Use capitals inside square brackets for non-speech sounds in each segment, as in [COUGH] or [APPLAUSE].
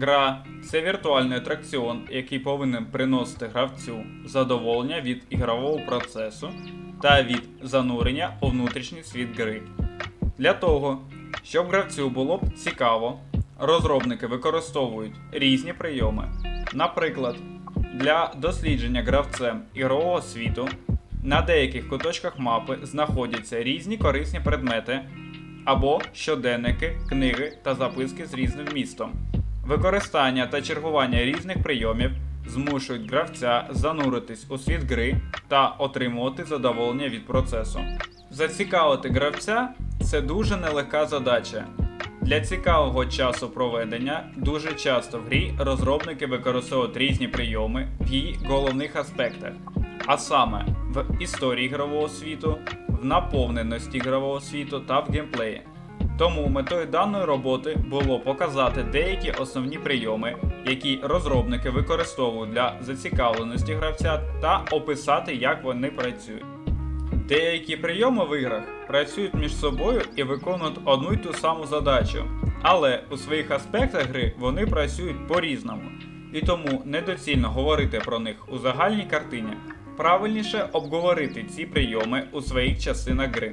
Гра це віртуальний атракціон, який повинен приносити гравцю задоволення від ігрового процесу та від занурення у внутрішній світ гри. Для того, щоб гравцю було б цікаво, розробники використовують різні прийоми. Наприклад, для дослідження гравцем ігрового світу на деяких куточках мапи знаходяться різні корисні предмети або щоденники, книги та записки з різним вмістом. Використання та чергування різних прийомів змушують гравця зануритись у світ гри та отримувати задоволення від процесу. Зацікавити гравця це дуже нелегка задача. Для цікавого часу проведення дуже часто в грі розробники використовують різні прийоми в її головних аспектах, а саме в історії ігрового світу, в наповненості ігрового світу та в геймплеї. Тому метою даної роботи було показати деякі основні прийоми, які розробники використовують для зацікавленості гравця, та описати, як вони працюють. Деякі прийоми в іграх працюють між собою і виконують одну й ту саму задачу, але у своїх аспектах гри вони працюють по-різному, і тому недоцільно говорити про них у загальній картині. Правильніше обговорити ці прийоми у своїх частинах гри.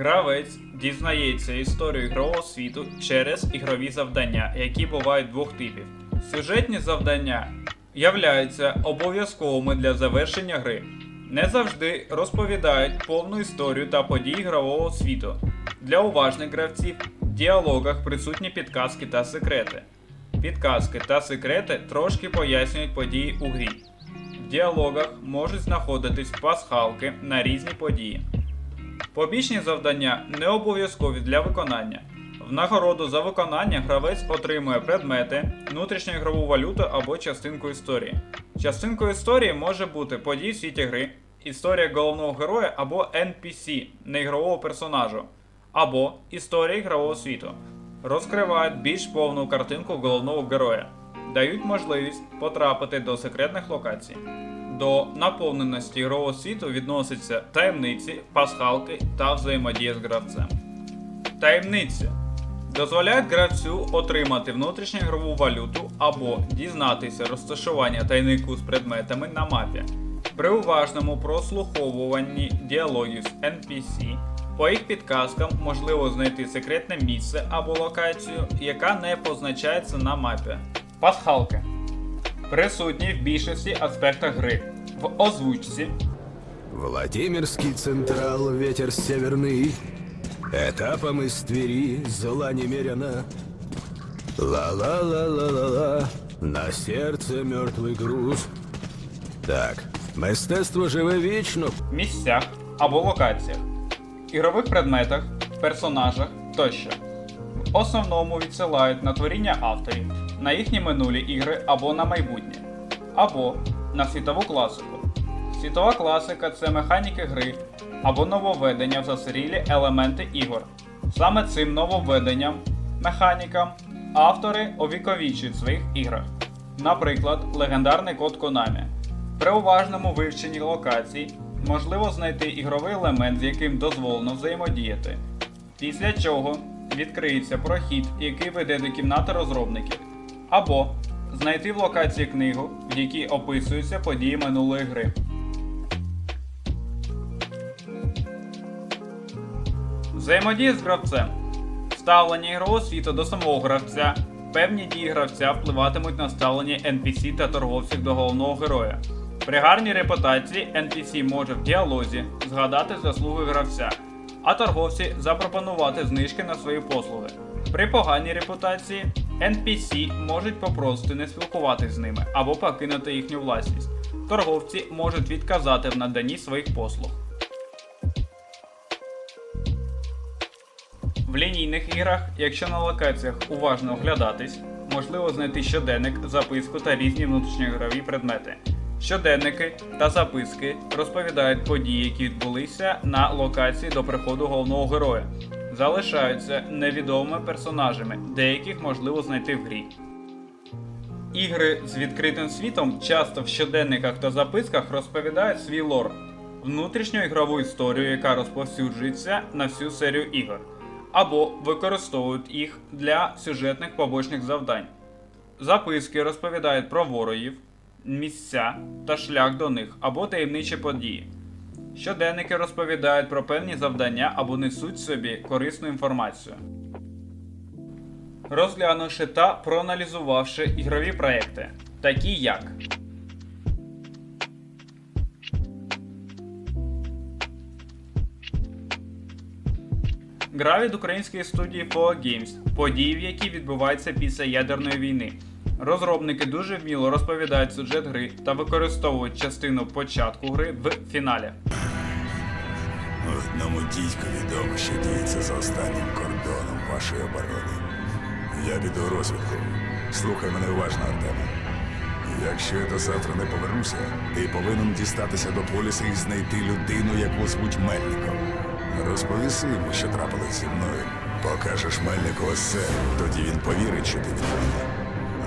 Гравець дізнається історію ігрового світу через ігрові завдання, які бувають двох типів. Сюжетні завдання являються обов'язковими для завершення гри. Не завжди розповідають повну історію та події ігрового світу. Для уважних гравців в діалогах присутні підказки та секрети. Підказки та секрети трошки пояснюють події у грі. В діалогах можуть знаходитись пасхалки на різні події. Побічні завдання не обов'язкові для виконання. В нагороду за виконання гравець отримує предмети, внутрішню ігрову валюту або частинку історії. Частинкою історії може бути події в світі гри, історія головного героя або NPC неігрового персонажу, або історія ігрового світу. Розкривають більш повну картинку головного героя, дають можливість потрапити до секретних локацій. До наповненості ігрового світу відносяться таємниці, пасхалки та взаємодія з гравцем. Таємниці дозволяють гравцю отримати внутрішню ігрову валюту або дізнатися розташування тайнику з предметами на мапі. При уважному прослуховуванні діалогів з NPC по їх підказкам можливо знайти секретне місце або локацію, яка не позначається на мапі. Пасхалки присутні в більшості аспектах гри. В озвучці, Владимирский Централ, ветер северный, Этапом из Твери зла немерено. Ла-ла-ла-ла-ла-ла, на серце мертвий груз. Так, мистецтво живе вічно. місцях або локаціях, ігрових предметах, персонажах тощо. В основному відсилають на творіння авторів, на їхні минулі ігри або на майбутнє, або на світову класику. Світова класика це механіки гри або нововведення в засерілі елементи ігор. Саме цим нововведенням, механікам автори овіковічують своїх іграх. Наприклад, легендарний код Konami. При уважному вивченні локацій можливо знайти ігровий елемент, з яким дозволено взаємодіяти. Після чого відкриється прохід, який веде до кімнати розробників, або знайти в локації книгу, в якій описуються події минулої гри. Взаємодія з гравцем. Ставлення ігрового світу до самого гравця. Певні дії гравця впливатимуть на ставлення NPC та торговців до головного героя. При гарній репутації NPC може в діалозі згадати заслуги гравця, а торговці запропонувати знижки на свої послуги. При поганій репутації NPC можуть попросити не спілкуватись з ними або покинути їхню власність. Торговці можуть відказати в наданні своїх послуг. В лінійних іграх, якщо на локаціях уважно оглядатись, можливо знайти щоденник, записку та різні внутрішньоігрові предмети. Щоденники та записки розповідають події, які відбулися на локації до приходу головного героя, залишаються невідомими персонажами, деяких можливо знайти в грі. Ігри з відкритим світом часто в щоденниках та записках розповідають свій лор, внутрішню ігрову історію, яка розповсюджується на всю серію ігор. або використовують їх для сюжетних побочних завдань. Записки розповідають про ворогів, місця та шлях до них або таємничі події. Щоденники розповідають про певні завдання або несуть собі корисну інформацію. Розглянувши та проаналізувавши ігрові проекти, такі як Гра від української студії Games, події, в якій відбуваються після ядерної війни. Розробники дуже вміло розповідають сюжет гри та використовують частину початку гри в фіналі. Одному дідьку відомо, що діється за останнім кордоном вашої оборони. Я піду розвідку. Слухай мене уважно, Артеме. Якщо я до завтра не повернуся, ти повинен дістатися до поліса і знайти людину, яку звуть Мельником. Розповіси йому, що трапилось зі мною. Покажеш Мельнику це, тоді він повірить, що ти від мене.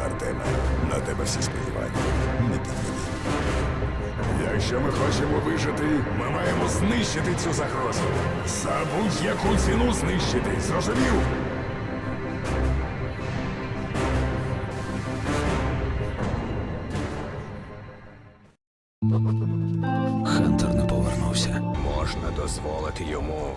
Артеме, на тебе всі сподівання. Не підведи. Якщо ми хочемо вижити, ми маємо знищити цю загрозу. За будь-яку ціну знищити, зрозумів? Хантер не повернувся. Можна дозволити йому.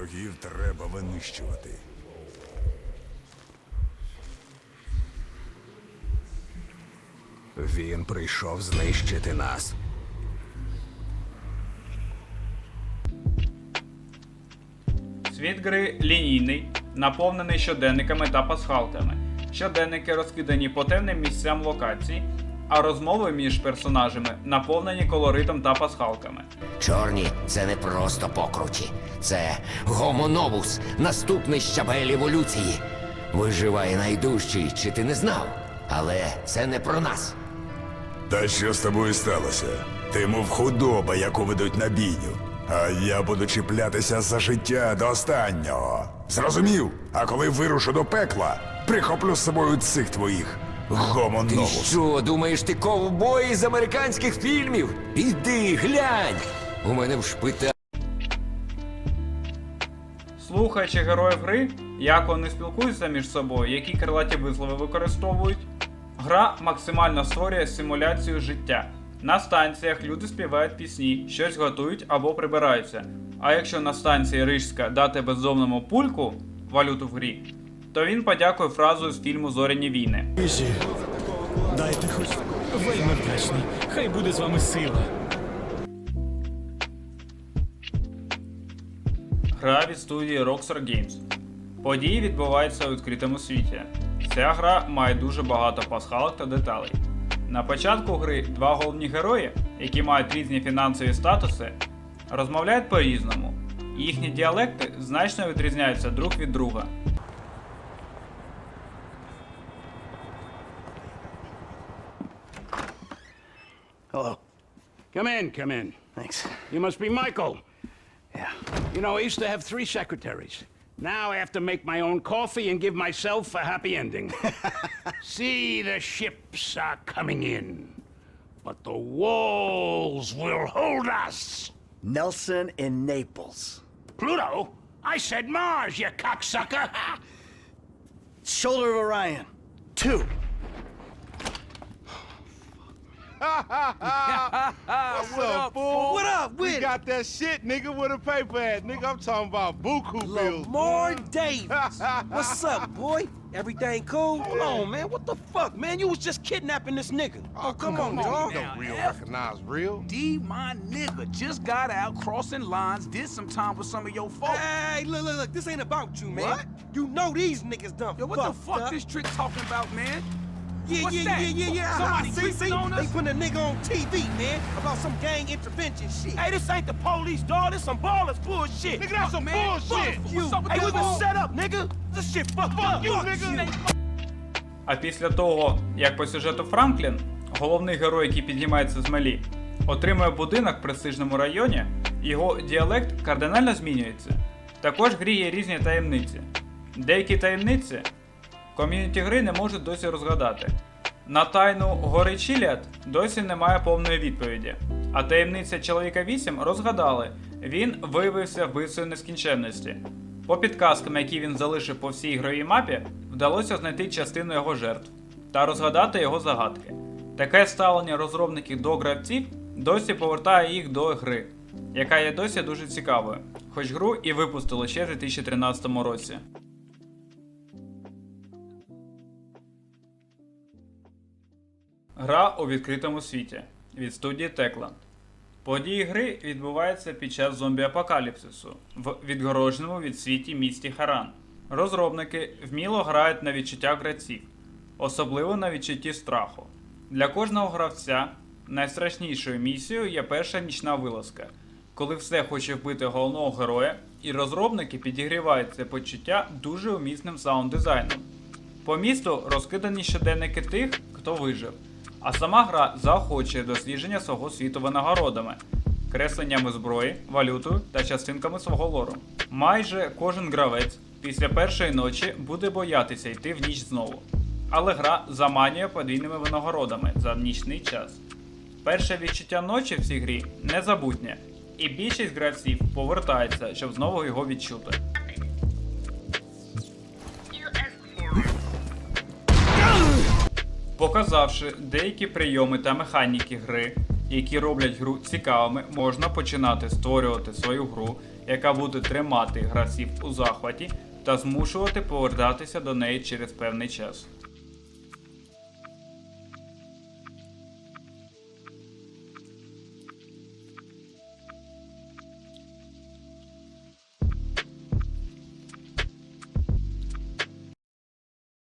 Ворогів треба винищувати. Він прийшов знищити нас. Світ гри лінійний, наповнений щоденниками та пасхалками. Щоденники розкидані по темним місцям локацій, а розмови між персонажами наповнені колоритом та пасхалками. Чорні це не просто покручі. Це гомоновус, наступний щабель еволюції. Виживає найдужчий, чи ти не знав? Але це не про нас. Та що з тобою сталося? Ти мов худоба, яку ведуть на бійню. А я буду чіплятися за життя до останнього. Зрозумів? А коли вирушу до пекла, прихоплю з собою цих твоїх Ти гомоновус. що, думаєш, ти ковбой з американських фільмів? Іди, глянь! У мене в шпиталі. Слухаючи героїв гри, як вони спілкуються між собою, які крилаті вислови використовують, гра максимально створює симуляцію життя. На станціях люди співають пісні, щось готують або прибираються. А якщо на станції Рижська дати бездомному пульку валюту в грі, то він подякує фразою з фільму Зоряні війни. Візі, дайте хоч вельми вдячний. Хай буде з вами сила. Гра від студії Rockstar Games. Події відбуваються у відкритому світі. Ця гра має дуже багато пасхалок та деталей. На початку гри два головні герої, які мають різні фінансові статуси, розмовляють по-різному. і Їхні діалекти значно відрізняються друг від друга. Hello. Come in, come in. Thanks. You must be Michael. Yeah. You know, I used to have three secretaries. Now I have to make my own coffee and give myself a happy ending. [LAUGHS] See, the ships are coming in, but the walls will hold us. Nelson in Naples. Pluto? I said Mars, you cocksucker! [LAUGHS] Shoulder of Orion. Two. What's up, fool? What up, We got that shit, nigga, with a paper at. Nigga, I'm talking about buku bills. Lamar. Davis. [LAUGHS] What's up, boy? Everything cool? Hold on, man. What the fuck, man? You was just kidnapping this nigga. Oh, oh come, on, dog. dog. Don't real recognize real. D, my nigga, just got out crossing lines, did some time with some of your folks. Hey, look, look, look. This ain't about you, man. What? You know these niggas done Yo, what the fuck up. this trick talking about, man? Yeah, What's yeah, that? yeah, yeah, yeah. Somebody see, see? on us? They putting a nigga on TV, man, about some gang intervention shit. Hey, this ain't the police, dog. This some ballers bullshit. Nigga, that's some man. bullshit. Fuck You. What's up with Hey, this we been bull- set up, nigga. This shit fucked fuck up. you, Fuck nigga. А після того, як по сюжету Франклін, головний герой, який піднімається з мелі, отримує будинок в престижному районі, його діалект кардинально змінюється. Також в грі є різні таємниці. Деякі таємниці ком'юніті гри не можуть досі розгадати. На тайну гори Чіліат досі немає повної відповіді. А таємниця чоловіка 8 розгадали. Він виявився вбивцею нескінченності. По підказкам, які він залишив по всій ігровій мапі, вдалося знайти частину його жертв та розгадати його загадки. Таке ставлення розробників до гравців досі повертає їх до гри, яка є досі дуже цікавою, хоч гру і випустили ще в 2013 році. Гра у відкритому світі від студії Techland. Події гри відбуваються під час зомбі-апокаліпсису в відгородженому від світі місті Харан. Розробники вміло грають на відчуття гравців, особливо на відчутті страху. Для кожного гравця найстрашнішою місією є перша нічна вилазка, коли все хоче вбити головного героя, і розробники підігрівають це почуття дуже умісним саунд-дизайном. По місту розкидані щоденники тих, хто вижив, а сама гра заохочує дослідження свого світу винагородами, кресленнями зброї, валютою та частинками свого лору. Майже кожен гравець після першої ночі буде боятися йти в ніч знову. Але гра заманює подвійними винагородами за нічний час. Перше відчуття ночі в цій грі незабутнє, і більшість гравців повертається, щоб знову його відчути. Показавши деякі прийоми та механіки гри, які роблять гру цікавими, можна починати створювати свою гру, яка буде тримати гравців у захваті та змушувати повертатися до неї через певний час.